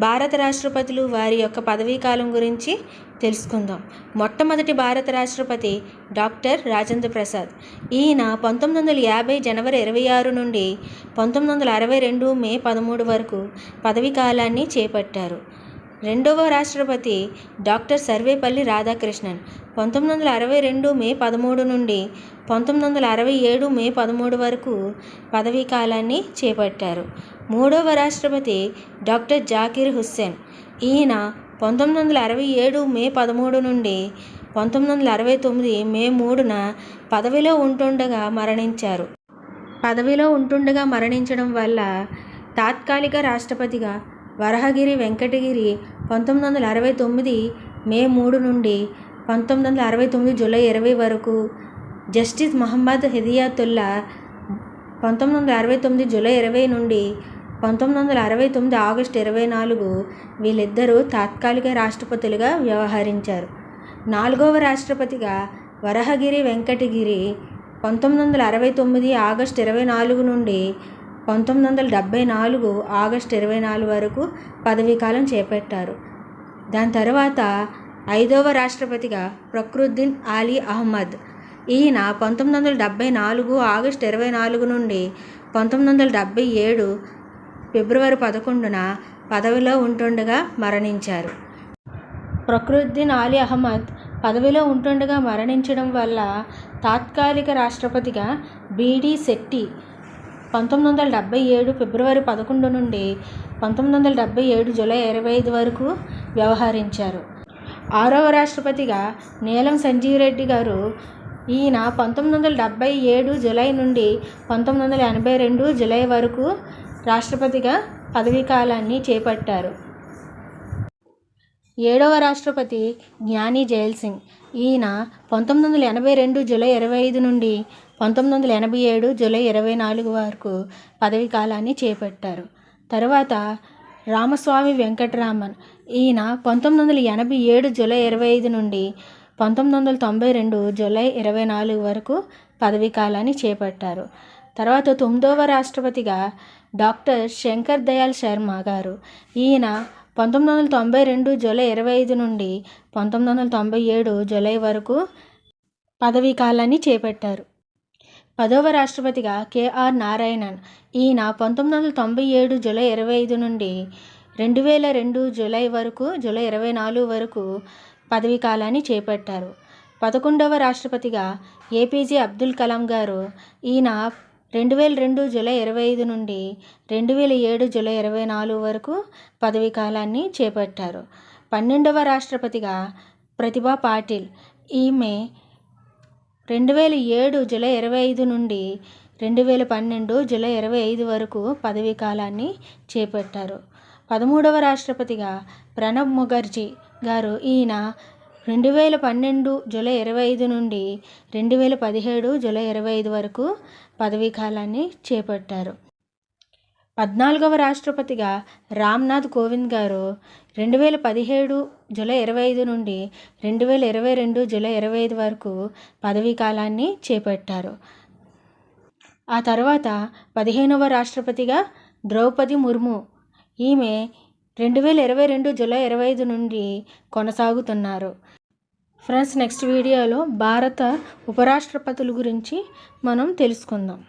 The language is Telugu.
భారత రాష్ట్రపతులు వారి యొక్క పదవీ కాలం గురించి తెలుసుకుందాం. మొట్టమొదటి భారత రాష్ట్రపతి డాక్టర్ రాజేంద్ర ప్రసాద్. ఈయన పంతొమ్మిది వందల యాభై జనవరి ఇరవై ఆరు నుండి పంతొమ్మిది వందల అరవై రెండు మే పదమూడు వరకు పదవీ కాలాన్ని చేపట్టారు. రెండవ రాష్ట్రపతి డాక్టర్ సర్వేపల్లి రాధాకృష్ణన్. పంతొమ్మిది వందల అరవై రెండు మే పదమూడు నుండి పంతొమ్మిది వందల అరవై ఏడు మే పదమూడు వరకు పదవీ కాలాన్ని చేపట్టారు. మూడవ రాష్ట్రపతి డాక్టర్ జాకీర్ హుస్సేన్. ఈయన పంతొమ్మిది వందల అరవై ఏడు మే పదమూడు నుండి పంతొమ్మిది వందల అరవై తొమ్మిది మే మూడున పదవిలో ఉంటుండగా మరణించారు. పదవిలో ఉంటుండగా మరణించడం వల్ల తాత్కాలిక రాష్ట్రపతిగా వరహగిరి వెంకటగిరి పంతొమ్మిది వందల అరవై తొమ్మిది మే మూడు నుండి పంతొమ్మిది వందల అరవై తొమ్మిది జూలై ఇరవై వరకు జస్టిస్ మహమ్మద్ హిదియాతుల్లా పంతొమ్మిది వందల అరవై తొమ్మిది జూలై ఇరవై నుండి పంతొమ్మిది వందల అరవై తొమ్మిది ఆగస్టు ఇరవై నాలుగు వీళ్ళిద్దరూ తాత్కాలిక రాష్ట్రపతులుగా వ్యవహరించారు. నాలుగవ రాష్ట్రపతిగా వరహగిరి వెంకటగిరి పంతొమ్మిది వందల అరవై తొమ్మిది ఆగస్టు ఇరవై నాలుగు నుండి పంతొమ్మిది వందల డెబ్భై నాలుగు ఆగస్టు ఇరవై నాలుగు వరకు పదవీకాలం చేపట్టారు. దాని తర్వాత ఐదవ రాష్ట్రపతిగా ప్రకృద్దీన్ అలీ అహ్మద్. ఈయన పంతొమ్మిది వందల డెబ్భై నాలుగు ఆగస్టు ఇరవై నాలుగు నుండి పంతొమ్మిది వందల డెబ్భై ఏడు ఫిబ్రవరి పదకొండున పదవిలో ఉంటుండగా మరణించారు. ప్రకృద్దీన్ ఆలీ అహ్మద్ పదవిలో ఉంటుండగా మరణించడం వల్ల తాత్కాలిక రాష్ట్రపతిగా బీడీ శెట్టి పంతొమ్మిది వందల డెబ్భై ఏడు ఫిబ్రవరి పదకొండు నుండి పంతొమ్మిది వందల డెబ్భై ఏడు జూలై ఇరవై ఐదు వరకు వ్యవహరించారు. ఆరవ రాష్ట్రపతిగా నీలం సంజీవ్ రెడ్డి గారు ఈయన పంతొమ్మిది వందల డెబ్భై ఏడు జూలై నుండి పంతొమ్మిది వందల ఎనభై రెండు జూలై వరకు రాష్ట్రపతిగా పదవీకాలాన్ని చేపట్టారు. ఏడవ రాష్ట్రపతి జ్ఞాని జయల్ సింగ్. ఈయన పంతొమ్మిది వందల ఎనభై రెండు జూలై ఇరవై ఐదు నుండి పంతొమ్మిది వందల ఎనభై ఏడు జూలై ఇరవై నాలుగు వరకు పదవీ కాలాన్ని చేపట్టారు. తర్వాత రామస్వామి వెంకటరామన్. ఈయన పంతొమ్మిది వందల ఎనభై ఏడు జూలై ఇరవై ఐదు నుండి పంతొమ్మిది వందల తొంభై రెండు జూలై ఇరవై నాలుగు వరకు పదవీ కాలాన్ని చేపట్టారు. తర్వాత తొమ్మిదవ రాష్ట్రపతిగా డాక్టర్ శంకర్ దయాళ్ శర్మ గారు. ఈయన పంతొమ్మిది వందల తొంభై రెండు జూలై ఇరవై ఐదు నుండి పంతొమ్మిది వందల తొంభై ఏడు జూలై వరకు పదవీ కాలాన్ని చేపట్టారు. పదవ రాష్ట్రపతిగా కేఆర్ నారాయణన్ ఈయన పంతొమ్మిది వందల తొంభై ఏడు జూలై ఇరవై ఐదు నుండి రెండు వేల రెండు జూలై వరకు జూలై ఇరవై నాలుగు వరకు పదవీ కాలాన్ని చేపట్టారు. పదకొండవ రాష్ట్రపతిగా ఏపీజే అబ్దుల్ కలాం గారు ఈయన రెండు వేల రెండు జూలై ఇరవై ఐదు నుండి రెండు వేల ఏడు జూలై ఇరవై నాలుగు వరకు పదవీ కాలాన్ని చేపట్టారు. పన్నెండవ రాష్ట్రపతిగా ప్రతిభా పాటిల్ ఈమె రెండు వేల ఏడు జూలై ఇరవై ఐదు నుండి రెండు వేల పన్నెండు జూలై ఇరవై ఐదు వరకు పదవీ కాలాన్ని చేపట్టారు. పదమూడవ రాష్ట్రపతిగా ప్రణబ్ ముఖర్జీ గారు ఈయన రెండు వేల పన్నెండు జూలై ఇరవై ఐదు నుండి రెండు వేల పదిహేడు జూలై ఇరవై ఐదు వరకు పదవీ కాలాన్ని చేపట్టారు. పద్నాలుగవ రాష్ట్రపతిగా రామ్నాథ్ కోవింద్ గారు రెండు వేల పదిహేడు జూలై ఇరవై ఐదు నుండి రెండు వేల ఇరవై రెండు జూలై ఇరవై ఐదు వరకు పదవీ కాలాన్ని చేపట్టారు. ఆ తర్వాత పదిహేనవ రాష్ట్రపతిగా ద్రౌపది ముర్ము ఈమె రెండు వేల ఇరవై రెండు జూలై ఇరవై ఐదు నుండి కొనసాగుతున్నారు. ఫ్రెండ్స్ నెక్స్ట్ వీడియోలో భారత ఉపరాష్ట్రపతుల గురించి మనం తెలుసుకుందాం.